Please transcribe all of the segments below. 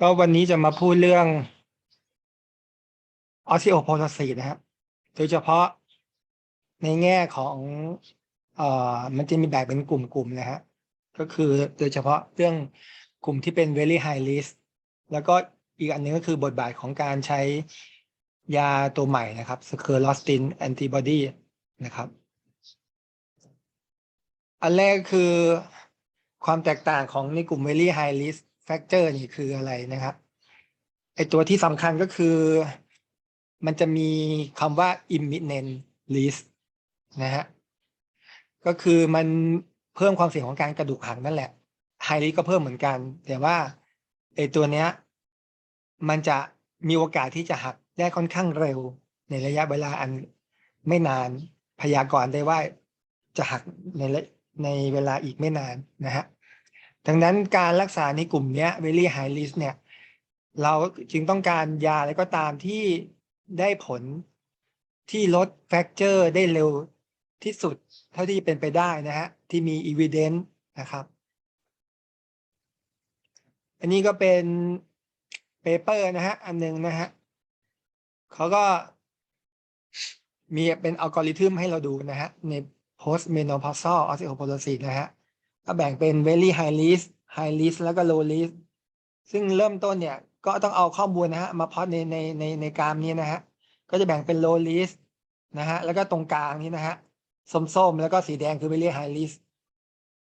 ก็วันนี้จะมาพูดเรื่องออ s ิโอโพโ s ซีนะครับ โดยเฉพาะในแง่ของเอ่อมันจะมีแบ่งเป็นกลุ่มๆนะฮะ ก็คือโดยเฉพาะเรื่องกลุ่มที่เป็น very high risk แล้วก็อีกอันหนึงก็คือบทบาทของการใช้ยาตัวใหม่นะครับ s c e r l o s t i n antibody นะครับ อันแรกคือความแตกต่างของในกลุ่ม very high risk factor นี่คืออะไรนะครับไอตัวที่สำคัญก็คือ มันจะมีคำว่า imminent risk นะฮะก็คือมันเพิ่มความเสี่ยงของการกระดูกหักนั่นแหละ high risk ก็เพิ่มเหมือนกัน แต่ว่าไอตัวเนี้ยมันจะมีโอกาสที่จะหักได้ค่อนข้างเร็ว ในระยะเวลาอันไม่นานพยากรณ์ได้ว่าจะหักในในเวลาอีกไม่นานนะฮะ ดังนั้นการรักษาในกลุ่มนี้ very high risk เนี่ย เราจึงต้องการยาอะไรก็ตามที่ได้ผลที่ลด fracture ได้เร็วที่สุดเท่าที่เป็นไปได้นะฮะ ที่มี evidence นะครับ อันนี้ก็เป็นเปเปอร์นะฮะ อันหนึงนะฮะเขาก็มีเป็นอัลกอริทึมให้เราดูนะฮะ ใน post menopausal osteoporosis นะฮะ ก็แบ่งเป็น very high risk high risk แล้วก็ low risk ซึ่งเริ่มต้นเนี่ย ก็ต้องเอาข้อมูลนะฮะ มาพอดในในในในกรามนี้นะฮะ ก็จะแบ่งเป็น low risk นะฮะ แล้วก็ตรงกลางนี้นะฮะ ส้มๆ แล้วก็สีแดงคือ very high risk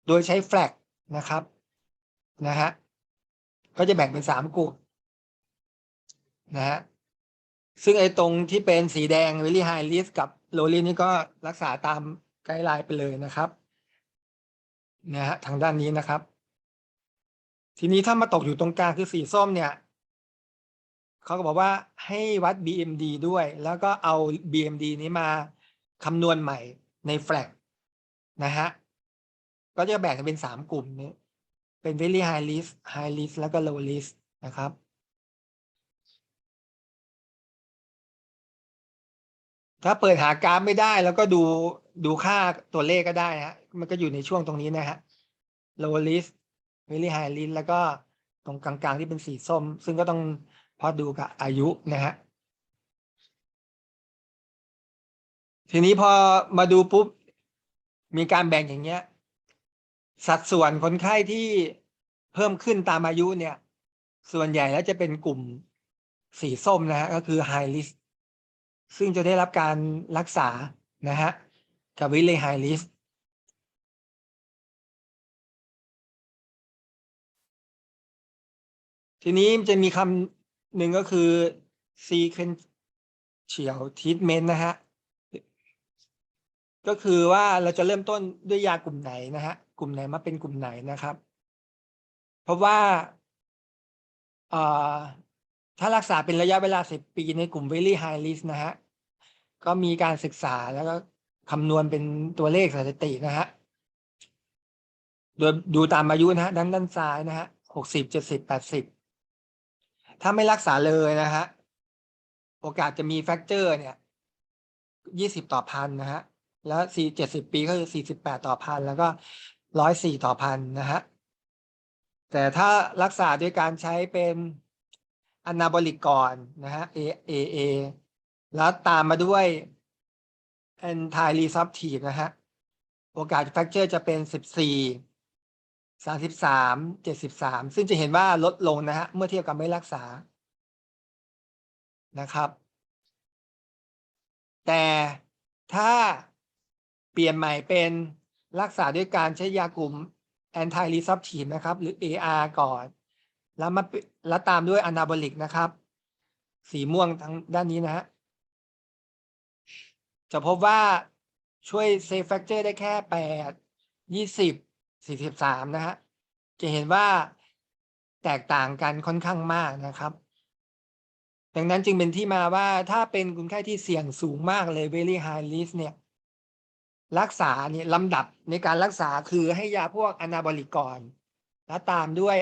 โดยใช้ flag นะครับนะฮะ ก็จะแบ่งเป็นสามกลุ่มนะฮะ ซึ่งไอ้ตรงที่เป็นสีแดง very high risk กับ low risk นี่ก็รักษาตามไกด์ไลน์ไปเลยนะครับ นะฮะทางด้านนี้นะครับ ทีนี้ถ้ามาตกอยู่ตรงกลางคือสีส้มเนี่ยเขาก็บอกว่าให้วัด BMD ด้วย แล้วก็เอา BMD นี้มาคำนวณใหม่ในแฟลกนะฮะก็จะแบ่งเป็นสามกลุ่มนี้ เป็น very high risk high risk แล้วก็ low risk นะครับ ถ้าเปิดหากราฟไม่ได้แล้วก็ดูดูค่าตัวเลขก็ได้ฮะ มันก็อยู่ในช่วงตรงนี้นะฮะ low risk very high risk แล้วก็ตรงกลางๆที่เป็นสีส้ม ซึ่งก็ต้องพอดูกับอายุนะฮะ ทีนี้พอมาดูปุ๊บ มีการแบ่งอย่างเงี้ย สัดส่วนคนไข้ที่เพิ่มขึ้นตามอายุเนี่ย ส่วนใหญ่แล้วจะเป็นกลุ่มสีส้มนะฮะ ก็คือ high risk ซึ่งจะได้รับการรักษานะฮะกับวิเล high risk ทีนี้จะมีคำหนึ่งก็คือ sequential treatment นะฮะ ก็คือว่าเราจะเริ่มต้นด้วยยากลุ่มไหนนะฮะ กลุ่มไหนมาเป็นกลุ่มไหนนะครับ เพราะว่าถ้ารักษาเป็นระยะเวลา 10 ปีในกลุ่ม very high risk นะฮะ ก็มีการศึกษาแล้วก็คำนวณเป็นตัวเลขสถิตินะฮะโดยดูตามอายุนะฮะด้านด้านซ้ายนะฮะหกสิบเจ็ดสิบแปดสิบถ้าไม่รักษาเลยนะฮะโอกาสจะมีแฟกเจอร์เนี่ยยี่สิบต่อพันนะฮะแล้วสี่เจ็ดสิบปีก็คือสี่สิบแปดต่อพันแล้วก็ร้อยสี่ต่อพันนะฮะแต่ถ้ารักษาด้วยการใช้เป็นอนาบอลิกก่อนนะฮะ A A A แล้วตามมาด้วย anti resorptive นะฮะ โอกาสแฟกเจอจะเป็นสิบสี่สามสิบสามเจ็ดสิบสามซึ่งจะเห็นว่าลดลงนะฮะ เมื่อเทียบกับไม่รักษา นะครับ แต่ถ้าเปลี่ยนใหม่เป็นรักษาด้วยการใช้ยากลุ่ม anti resorptive นะครับ หรือ AR ก่อน แล้วมาแล้วตามด้วย anabolic นะครับ สีม่วงทางด้านนี้นะฮะ จะพบว่าช่วยเซฟแฟกเจอร์ได้แค่แปดยี่สิบสี่สิบสามนะฮะจะเห็นว่าแตกต่างกันค่อนข้างมากนะครับ ดังนั้นจึงเป็นที่มาว่าถ้าเป็นคนไข้ที่เสี่ยงสูงมากเลย very high risk เนี่ย รักษาเนี่ยลำดับในการรักษาคือให้ยาพวกอนาบอลิกก่อนแล้วตามด้วย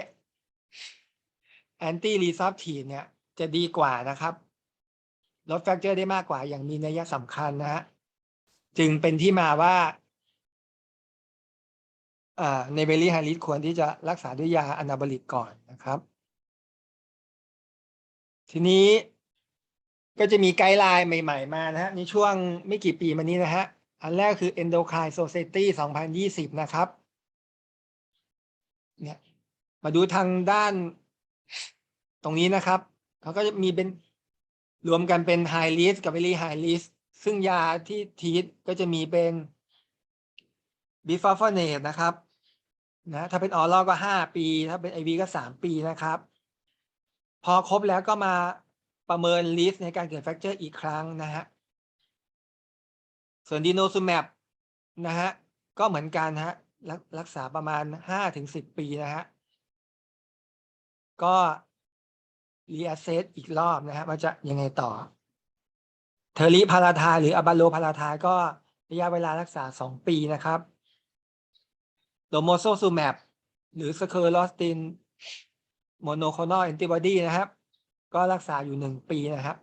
anti resorptive เนี่ยจะดีกว่านะครับ ลดแฟกเจอร์ได้มากกว่าอย่างมีนัยสำคัญนะฮะจึงเป็นที่มาว่าในเบลลี่ไฮริสควรที่จะรักษาด้วยยาอนาบอลิกก่อนนะครับ ทีนี้ก็จะมีไกด์ไลน์ใหม่ ๆ มานะฮะในช่วงไม่กี่ปีมานี้นะฮะ อันแรกคือ Endocrine Society 2020 นะครับเนี่ยมาดูทางด้านตรงนี้นะครับ เขาก็จะมีเป็น รวมกันเป็น High Risk กับ Very High Risk ซึ่งยาที่ทีทก็จะมีเป็น b i f o f o n a t e นะครับนะถ้าเป็นออร l ก็ห้าปี ถ้าเป็นไอวีก็สามปีนะครับ พอครบแล้วก็มาประเมินลิสในการเกิดแฟกเจอร์อีกครั้งนะฮะส่วนดีโนซูแมปนะฮะก็เหมือนกันฮะรักรักษาประมาณห้าถึงสิบปีนะฮะก็ รีแอเซสอีกรอบนะฮะว่าจะยังไงต่อ เทอริพาราทายหรืออะบาโลพาราทายก็ระยะเวลารักษาสองปีนะครับโลโมโซซูแมปหรือสเคอร์ลอสตินโมโนโคลอแอนติบอดีนะครับ ก็รักษาอยู่หนึ่งปีนะครับ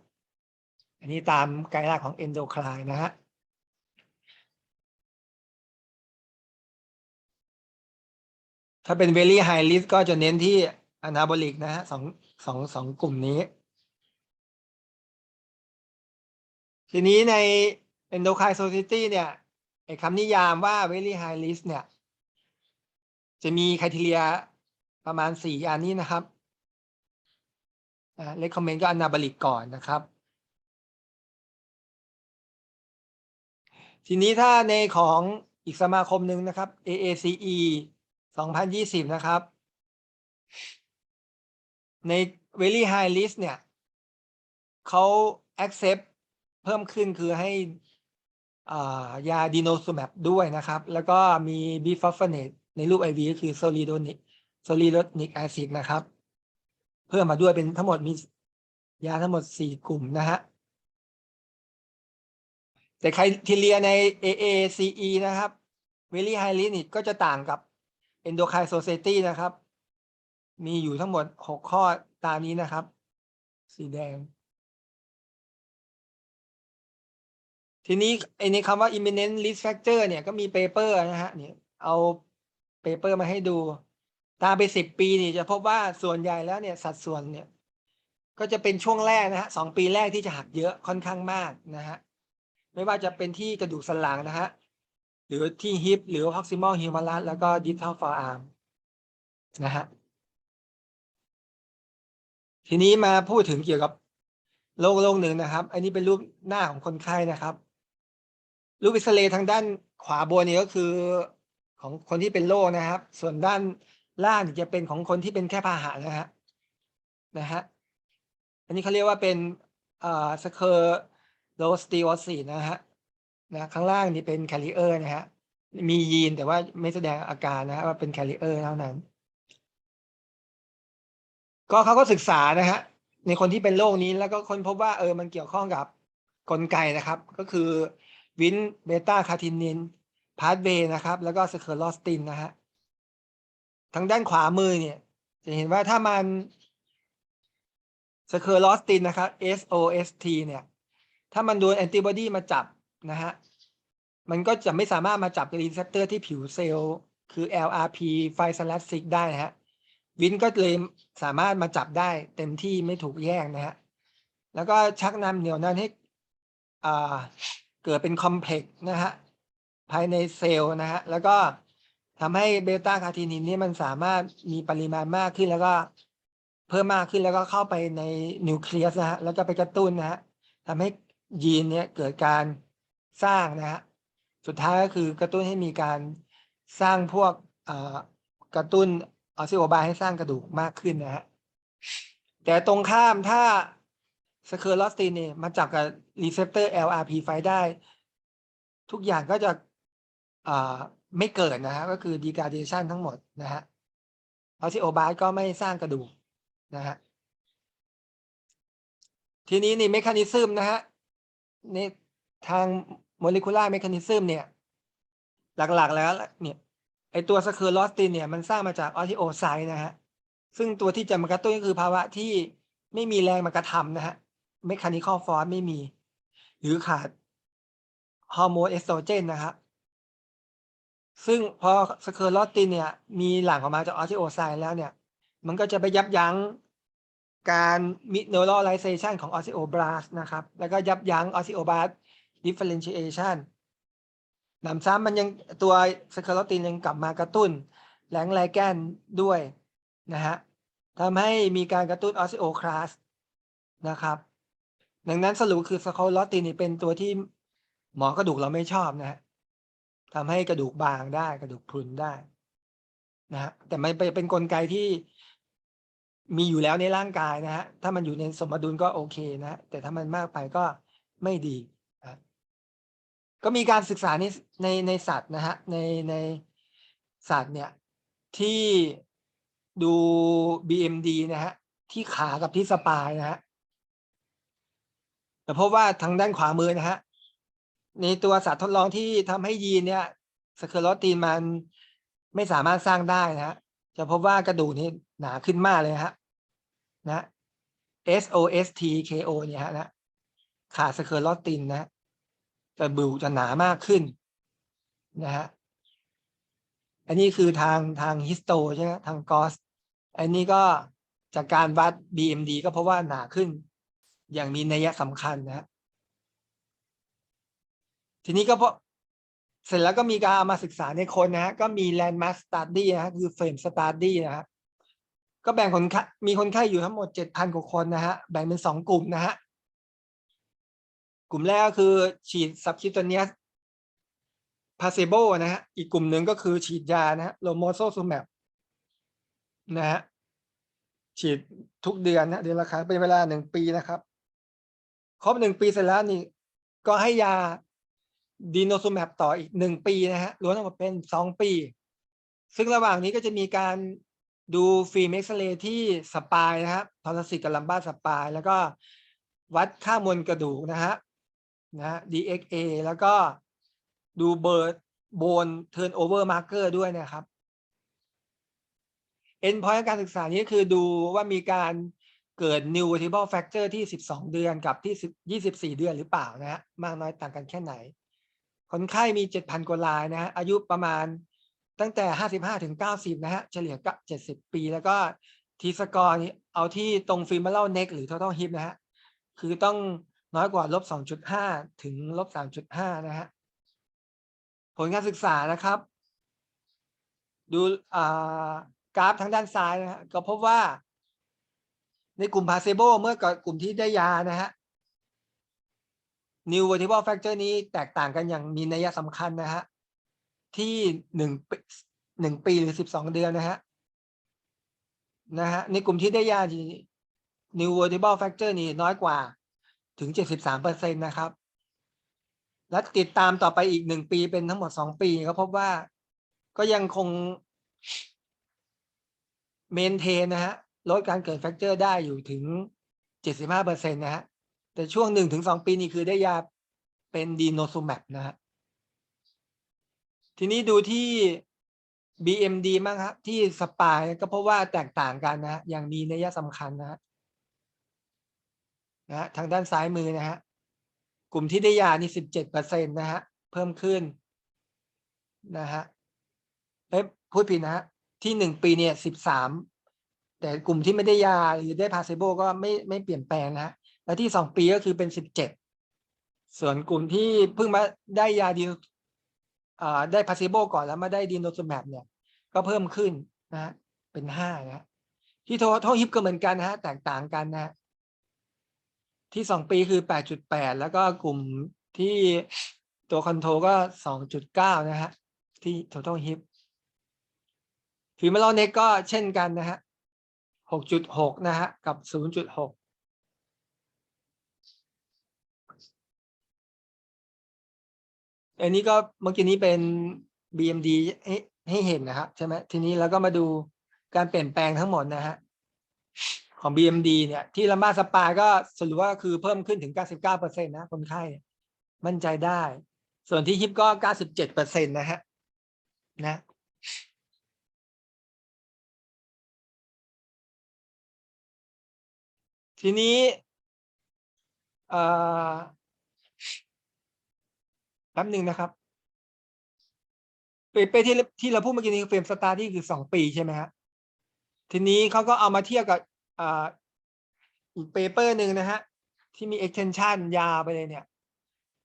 อันนี้ตามไกด์ไลน์ของเอนโดคลายนะฮะถ้าเป็น very high risk ก็จะเน้นที่ anabolic นะฮะสองสองสองกลุ่มนี้ ทีนี้ใน endocrine society เนี่ยไอ้คำนิยามว่า very high risk เนี่ย จะมีคุณทีเรียประมาณสี่อันนี้นะครับอ่า recommend ก็ anabolic ก่อนนะครับ ทีนี้ถ้าในของอีกสมาคมหนึ่งนะครับ AACE 2020 นะครับ ใน very high risk เนี่ยเขา accept เพิ่มขึ้นคือให้อ่ายาดีโนซูแมปด้วยนะครับ แล้วก็มีบิฟอฟเฟนตในรูป IV ก็คือโซลิโดนิกโซลิโดนิกแอซิดนะครับ เพิ่มมาด้วยเป็นทั้งหมดมียาทั้งหมดสี่กลุ่มนะฮะแต่ใครทีเรียใน AACE นะครับ Very High Risk นี่ก็จะต่างกับ Endocrine Society นะครับ มีอยู่ทั้งหมดหกข้อตามนี้นะครับ สีแดง ทีนี้ไอในคำว่า imminent risk factor เนี่ยก็มีเปเปอร์นะฮะเนี่ยเอาเปเปอร์มาให้ดู ตามไปสิบปีนี่จะพบว่าส่วนใหญ่แล้วเนี่ยสัดส่วนเนี่ย ก็จะเป็นช่วงแรกนะฮะสองปีแรกที่จะหักเยอะค่อนข้างมากนะฮะไม่ว่าจะเป็นที่กระดูกสันหลังนะฮะหรือที่ฮิปหรือ proximal humerus แล้วก็ distal forearm นะฮะ ทีนี้มาพูดถึงเกี่ยวกับโรคโรคหนึ่งนะครับ อันนี้เป็นรูปหน้าของคนไข้นะครับ รูปอิสเรย์ทางด้านขวาบนนี่ก็คือของคนที่เป็นโรคนะครับ ส่วนด้านล่างจะเป็นของคนที่เป็นแค่พาหะนะฮะนะฮะอันนี้เขาเรียกว่าเป็นอ่าสเคอร์โรสตีวอสีนะฮะนะข้างล่างนี่เป็นแคริเออร์นะฮะมียีนแต่ว่าไม่แสดงอาการนะฮะว่าเป็นแคริเออร์เท่านั้น ก็เขาก็ศึกษานะฮะในคนที่เป็นโรคนี้แล้วก็ค้นพบว่าเออมันเกี่ยวข้องกับกลไกนะครับ ก็คือวินเบต้าคาทินินพาสเวนะครับ แล้วก็สเคอร์ลอสตินนะฮะทางด้านขวามือเนี่ย จะเห็นว่าถ้ามันสเคอร์ลอสตินนะครับ SOST เนี่ย ถ้ามันโดนแอนติบอดีมาจับนะฮะมันก็จะไม่สามารถมาจับกรีเซปเตอร์ที่ผิวเซลล์ คือ LRP ไฟซาลัสซิกได้นะฮะ วินก็เลยสามารถมาจับได้เต็มที่ไม่ถูกแย่งนะฮะแล้วก็ชักนำเหนี่ยวนั้นให้เกิดเป็นคอมเพล็กซ์นะฮะภายในเซลล์นะฮะแล้วก็ทำให้เบต้าคาร์ทินินนี่มันสามารถมีปริมาณมากขึ้นแล้วก็เพิ่มมากขึ้นแล้วก็เข้าไปในนิวเคลียสนะฮะแล้วก็ไปกระตุ้นนะฮะทำให้ยีนเนี่ยเกิดการสร้างนะฮะสุดท้ายก็คือกระตุ้นให้มีการสร้างพวกกระตุ้น ออซิโอบาให้สร้างกระดูกมากขึ้นนะฮะแต่ตรงข้ามถ้าสเคอร์ลอสตินเนี่ยมาจับกับรีเซปเตอร์ LRP ไฟได้ ทุกอย่างก็จะไม่เกิดนะฮะก็คือ degradation ทั้งหมดนะฮะออซิโอบาก็ไม่สร้างกระดูกนะฮะทีนี้นี่เมคานิซึมนะฮะในทางโมเลกุลาร์เมคานิซึมเนี่ย หลักๆแล้วเนี่ย ไอตัวสเคอร์ลอสตินเนี่ยมันสร้างมาจากออทิโอไซต์นะฮะซึ่งตัวที่จะมากระตุ้นก็คือภาวะที่ไม่มีแรงมากระทำนะฮะเมคานิคอลฟอร์ไม่มี หรือขาดฮอร์โมนเอสโตรเจนนะครับซึ่งพอสเคอร์ลอตตินเนี่ยมีหลั่งออกมาจากออส t โอไซน์แล้วเนี่ย มันก็จะไปยับยั้งการมิโนโลไลเซชันของออส t โอบลาสนะครับ แล้วก็ยับยั้งออส t โอบลาสดิฟเฟ r เ n นเอชัน หนำซ้ำมันยังตัวสเคอร์ลอตินยังกลับมากระตุ้นแหลงไลแกนด้วยนะฮะทำให้มีการกระตุ้นออส t โอคลาสนะครับดังนั้นสรุปคือสเคอร์ลอตินนี่เป็นตัวที่หมอกระดูกเราไม่ชอบนะฮะทำให้กระดูกบางได้กระดูกพรุนได้นะฮะแต่มันเป็นกลไกที่มีอยู่แล้วในร่างกายนะฮะ ถ้ามันอยู่ในสมดุลก็โอเคนะฮะแต่ถ้ามันมากไปก็ไม่ดี ก็มีการศึกษาในในในสัตว์นะฮะในในสัตว์เนี่ยที่ดู BMD นะฮะที่ขากับที่สปายนะฮะแต่พบว่าทางด้านขวามือนะฮะในตัวสัตว์ทดลองที่ทำให้ยีนเนี่ยสเคอโรตีนมันไม่สามารถสร้างได้นะฮะจะพบว่ากระดูกนี้หนาขึ้นมากเลยฮะนะ SOST KO เนี่ยฮะนะขาดสเคอโรตินนะ จะบิวจะหนามากขึ้นนะฮะอันนี้คือทางทางฮิสโตใช่ไหมทางกอสอันนี้ก็จากการวัด BMD ก็เพราะว่าหนาขึ้น อย่างมีนัยสำคัญนะฮะทีนี้ก็เพราะเสร็จแล้วก็มีการเอามาศึกษาในคนนะฮะก็มี landmark study นะฮะคือ frame study นะฮะก็แบ่งคนไข้มีคนไข้อยู่ทั้งหมดเจ็ดพันกว่าคนนะฮะแบ่งเป็นสองกลุ่มนะฮะ กลุ่มแรกก็คือฉีด subcutaneous placebo นะฮะ อีกกลุ่มหนึ่งก็คือฉีดยานะฮะ romosozumab นะฮะ ฉีดทุกเดือนนะเดือนละครั้งเป็นเวลาหนึ่งปีนะครับ ครบหนึ่งปีเสร็จแล้วนี่ ก็ให้ยาดีโนซูแมปต่ออีกหนึ่งปีนะฮะรวมทั้งหมดเป็นสองปี ซึ่งระหว่างนี้ก็จะมีการดูฟิล์มเอ็กซเรย์ที่สปายนะครับทอรสิกกับลัมบ้าสปาย แล้วก็วัดค่ามวลกระดูกนะฮะ นะ DXA แล้วก็ดูเบอร์โบนเทิร์นโอเวอร์มาร์เกอร์ด้วยนะครับเอ็นพอยการศึกษานี้คือดูว่ามีการเกิด new vertebral fracture ที่ 12 เดือนกับที่ 24 เดือนหรือเปล่านะฮะมากน้อยต่างกันแค่ไหน คนไข้มี 7,000 กว่ารายนะฮะอายุประมาณตั้งแต่ 55 ถึง 90 นะฮะ เฉลี่ยก็ 70 ปี แล้วก็ทีสกอร์นี้เอาที่ตรงฟิล์มเล่าเน็กหรือ total hip นะฮะ คือต้อง น้อยกว่าลบ2.5ถึงลบ3.5นะฮะผลการศึกษานะครับ ดูกราฟทางด้านซ้ายนะฮะก็พบว่า ในกลุ่มพาเซโบเมื่อกับกลุ่มที่ได้ยานะฮะ New Vertebral Fracture นี้แตกต่างกันอย่างมีนัยสำคัญนะฮะ ที่หนึ่งหนึ่งปีหรือสิบสองเดือนนะฮะนะฮะในกลุ่มที่ได้ยา New Vertebral Fracture นี่น้อยกว่า ถึงเจ็ดสิบสามเปอร์เซ็นตนะครับ และติดตามต่อไปอีกหนึ่งปีเป็นทั้งหมดสองปีก็พบว่าก็ยังคงเมนเทนนะฮะลดการเกิดแฟกเจอร์ได้อยู่ถึงเจ็ดสิบห้าเปอร์เซ็นตนะฮะแต่ช่วงหนึ่งถึงสองปีนี้คือได้ยาเป็นดีโนซูแมปนะฮะทีนี้ดูที่ BMD มั้งครับที่สปายก็เพราะว่าแตกต่างกันนะ อย่างมีนัยสำคัญนะ ฮะนะทางด้านซ้ายมือนะฮะกลุ่มที่ได้ยานี่สิบเจ็ดเปอร์เซ็นตนะฮะเพิ่มขึ้นนะฮะเอ้พูดผิดนะฮะที่หนึ่งปีเนี่ยสิบสามแต่กลุ่มที่ไม่ได้ยาหรือได้พาเซโบก็ไม่ไม่เปลี่ยนแปลงนะฮะแล้วที่สองปีก็คือเป็นสิบเจ็ดส่วนกลุ่มที่เพิ่งมาได้ยาดีอ่าได้พาเซโบก่อนแล้วมาได้ดีโนซูแมปเนี่ย ก็เพิ่มขึ้นนะฮะเป็นห้านะที่โทโทฮิปก็เหมือนกันนะฮะแตกต่างกันนะ ที่สองปีคือแปดจุดแปดแล้วก็กลุ่มที่ตัวคอนโทรก็สองจุดเก้านะฮะที่ total hip ฟิมเมอร์เน็กก็เช่นกันนะฮะหกจุดหกนะฮะกับศูนย์จุดหกอันนี้ก็เมื่อกี้นี้เป็น BMD ให้ให้เห็นนะครับใช่ไหมทีนี้เราก็มาดูการเปลี่ยนแปลงทั้งหมดนะฮะ ของ BMD เนี่ยที่ลัมาสปาก็สรุปว่าคือเพิ่มขึ้นถึง 99%นะคนไข้มั่นใจได้ ส่วนที่ฮิปก็ 97%นะฮะนะทีนี้แป๊บหนึ่งนะครับไปเปที่ที่เราพูดเมื่อกี้นี้เฟรมสตาร์ที่คือสองปีใช่ไหมฮะทีนี้เขาก็เอามาเทียบกับ อีกเปเปอร์หนึ่งนะฮะ ที่มี extension ยาวไปเลยเนี่ย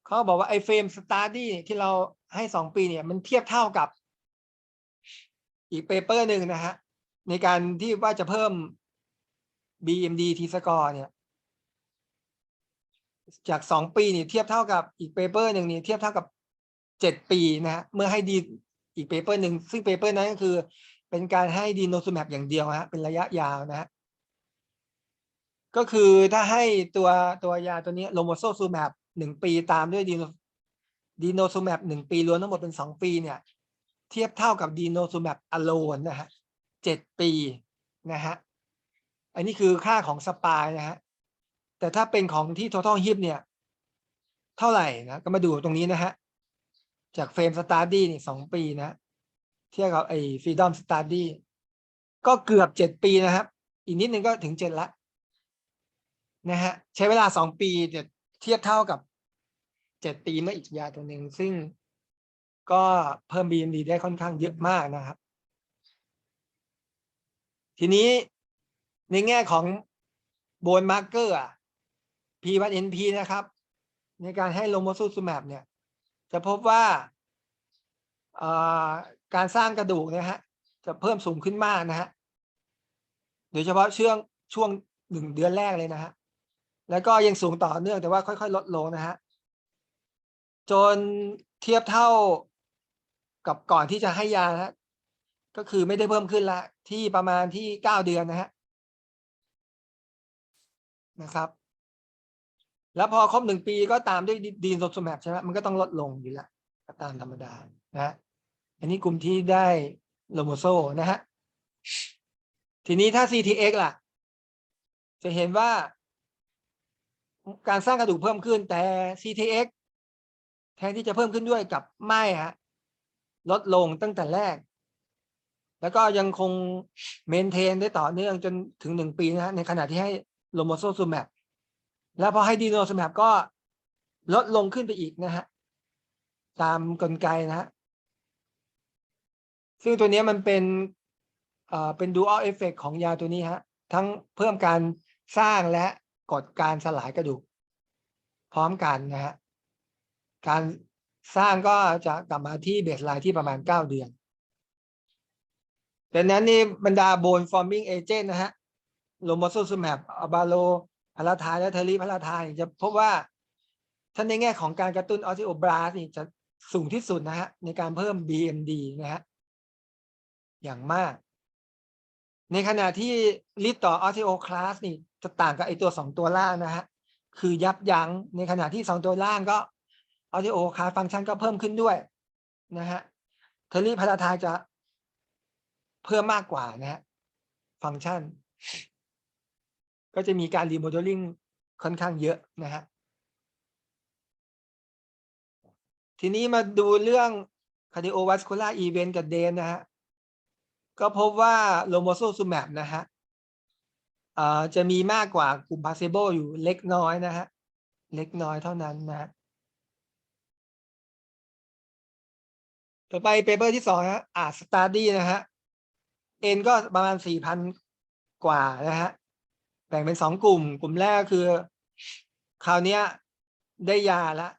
เขาบอกว่าไอ้เฟรมสตาร์ดี้ที่เราให้สองปีเนี่ย มันเทียบเท่ากับ อีกเปเปอร์หนึ่งนะฮะ ในการที่ว่าจะเพิ่ม BMD T score เนี่ย จากสองปีเนี่ยเทียบเท่ากับอีกเปเปอร์หนึ่งนี่เทียบเท่ากับเจ็ดปีนะฮะเมื่อให้ดีอีกเปเปอร์หนึ่งซึ่งเปเปอร์นั้นก็คือ เป็นการให้ดีโนซูแมปอย่างเดียวฮะเป็นระยะยาวนะฮะ ก็คือถ้าให้ตัวตัวยาตัวนี้โลโมโซซูแมปหนึ่งปีตามด้วยดีโนดีโนซูแมปหนึ่งปีรวมทั้งหมดเป็นสองปีเนี่ย เทียบเท่ากับดีโนซูแมปอโลนนะฮะเจ็ดปีนะฮะอันนี้คือค่าของสปายนะฮะแต่ถ้าเป็นของที่ total hip เนี่ย เท่าไหร่นะ ก็มาดูตรงนี้นะฮะ จากเฟรมสตาร์ดี้นี่สองปีนะ เทียบกับไอ้ฟรีดอมสตาร์ดี้ก็เกือบเจ็ดปีนะครับ อีกนิดนึงก็ถึงเจ็ดละ นะฮะใช้เวลาสองปีเทียบเท่ากับเจ็ดปีเมื่ออีกยาตัวหนึ่งซึ่งก็เพิ่ม BMD ได้ค่อนข้างเยอะมากนะครับ ทีนี้ในแง่ของโบนมาร์เกอร์อะ P วัด NP นะครับ ในการให้โลโมซูซูแมปเนี่ย จะพบว่าการสร้างกระดูกนะฮะจะเพิ่มสูงขึ้นมากนะฮะโดยเฉพาะช่วงช่วงหนึ่งเดือนแรกเลยนะฮะ แล้วก็ยังสูงต่อเนื่องแต่ว่าค่อย ๆ ลดลงนะฮะจนเทียบเท่ากับก่อนที่จะให้ยานะก็คือไม่ได้เพิ่มขึ้นละ ที่ประมาณที่เก้าเดือนนะฮะนะครับ แล้วพอครบหนึ่งปีก็ตามด้วยดีนโซซูแมปใช่ไหมมันก็ต้องลดลงอยู่ล้วตามธรรมดานะอันนี้กลุ่มที่ได้โลโมโซนะฮะทีนี้ถ้า CTX ล่ะ จะเห็นว่า การสร้างกระดูกเพิ่มขึ้นแต่ CTX แทนที่จะเพิ่มขึ้นด้วยกับไม่ฮะลดลงตั้งแต่แรก แล้วก็ยังคงเมนเทนได้ต่อเนื่องจนถึงหนึ่งปีนะฮะในขณะที่ให้โลโมโซซูแมปแล้วพอให้ดีโนซูแมปก็ลดลงขึ้นไปอีกนะฮะ ตามกลไกนะฮะ ซึ่งตัวนี้มันเป็นเอ่อเป็นดูอัลเอฟเฟกของยาตัวนี้ฮะ ทั้งเพิ่มการสร้างและ กดการสลายกระดูก พร้อมกันนะฮะการสร้างก็จะกลับมาที่เบสไลน์ที่ประมาณเก้าเดือนดังนั้นนี่บรรดาโบนฟอร์มิงเอเจนต์นะฮะโลโมโซซูแมปอบาโลพาราทายและเทอรีพาราทายจะพบว่าท่านในแง่ของการกระตุ้นออซิโอบลาสนี่จะสูงที่สุดนะฮะในการเพิ่ม BMD นะฮะอย่างมาก ในขณะที่ลิตต่อออซิโอคลาสนี่จะต่างกับไอตัวสองตัวล่างนะฮะคือยับยั้งในขณะที่สองตัวล่างก็ออซิโอคลาสฟังก์ชันก็เพิ่มขึ้นด้วยนะฮะเทอรี่พาราทายจะเพิ่มมากกว่านะฮะฟังก์ชัน ก็จะมีการรีโมเดลลิ่งค่อนข้างเยอะนะฮะทีนี้มาดูเรื่อง cardiovascular event กับเดนนะฮะ ก็พบว่าโลโมโซซูแมปนะฮะจะมีมากกว่ากลุ่มพาเซโบอยู่เล็กน้อยนะฮะ เล็กน้อยเท่านั้นนะ ต่อไปเปเปอร์ที่สองนะอาร์สตาร์ดี้นะฮะเอ็นก็ประมาณสี่พันกว่านะฮะ แบ่งเป็นสองกลุ่ม กลุ่มแรกคือ คราวนี้ได้ยาล้ว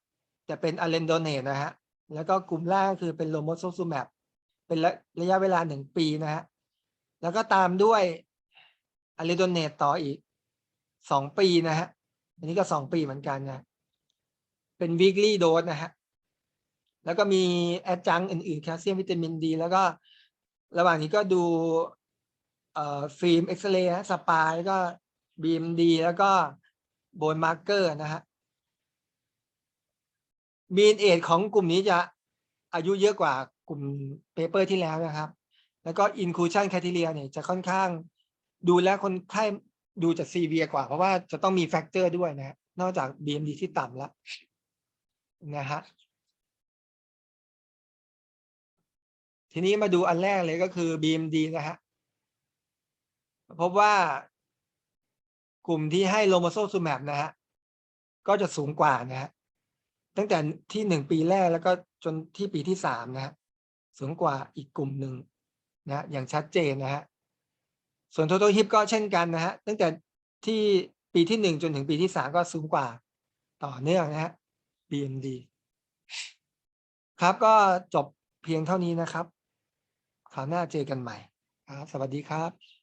จะเป็นอะเลนโดเนตนะฮะ แล้วก็กลุ่มแรกคือเป็นโลโมโซซูแมป เป็นระยะเวลาหนึ่งปีนะฮะแล้วก็ตามด้วยอะเลนโดเนตต่ออีกสองปีนะฮะอันนี้ก็สองปีเหมือนกันนะเป็น weekly dose นะฮะแล้วก็มีแอดจังอื่นๆแคลเซียมวิตามินดี แล้วก็ระหว่างนี้ก็ดูเอ่อฟิล์มเอ็กซเรย์สปายแล้วก็บีมดีแล้วก็โบนมาร์เกอร์นะฮะมีนเอทของกลุ่มนี้จะอายุเยอะกว่า กลุ่มเปเปอร์ที่แล้วนะครับ แล้วก็ inclusion criteria เนี่ยจะค่อนข้างดูแลคนไข้ดูจากซีเวียกว่า เพราะว่าจะต้องมีแฟกเตอร์ด้วยนะนอกจาก BMD ที่ต่ำแล้วนะฮะทีนี้มาดูอันแรกเลยก็คือ BMD นะฮะพบว่ากลุ่มที่ให้โลโมโซซูแมปนะฮะก็จะสูงกว่านะฮะตั้งแต่ที่หนึ่งปีแรกแล้วก็จนที่ปีที่สามนะฮะ สูงกว่าอีกกลุ่มหนึ่งนะอย่างชัดเจนนะฮะส่วน total hip ก็เช่นกันนะฮะตั้งแต่ที่ปีที่หนึ่งจนถึงปีที่สามก็สูงกว่าต่อเนื่องนะฮะ BMD ครับก็จบเพียงเท่านี้นะครับคราวหน้าเจอกันใหม่ครับ สวัสดีครับ